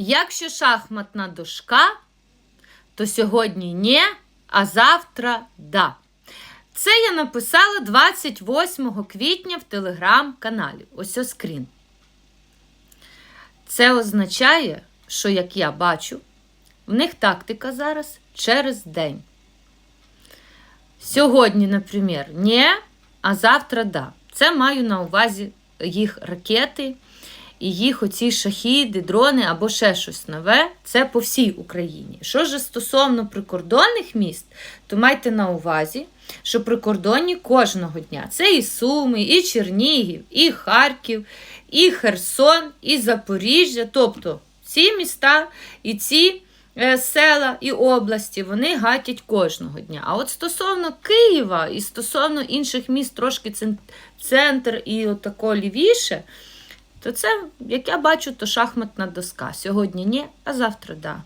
Якщо шахматна дошка, то сьогодні ні, а завтра да. Це я написала 28 квітня в телеграм-каналі. Ось ось скрін. Це означає, що, як я бачу, в них тактика зараз через день. Сьогодні, наприклад, ні, а завтра да. Це маю на увазі їх ракети і їх оці шахіди, дрони або ще щось нове. Це по всій Україні. Що ж стосовно прикордонних міст, то майте на увазі, що прикордонні кожного дня це і Суми, і Чернігів, і Харків, і Херсон, і Запоріжжя. Тобто ці міста і ці е, села і області вони гатять кожного дня. А от стосовно Києва і стосовно інших міст, трошки центр і отако лівіше, то це, як я бачу, то шахматна доска. Сьогодні ні, а завтра да.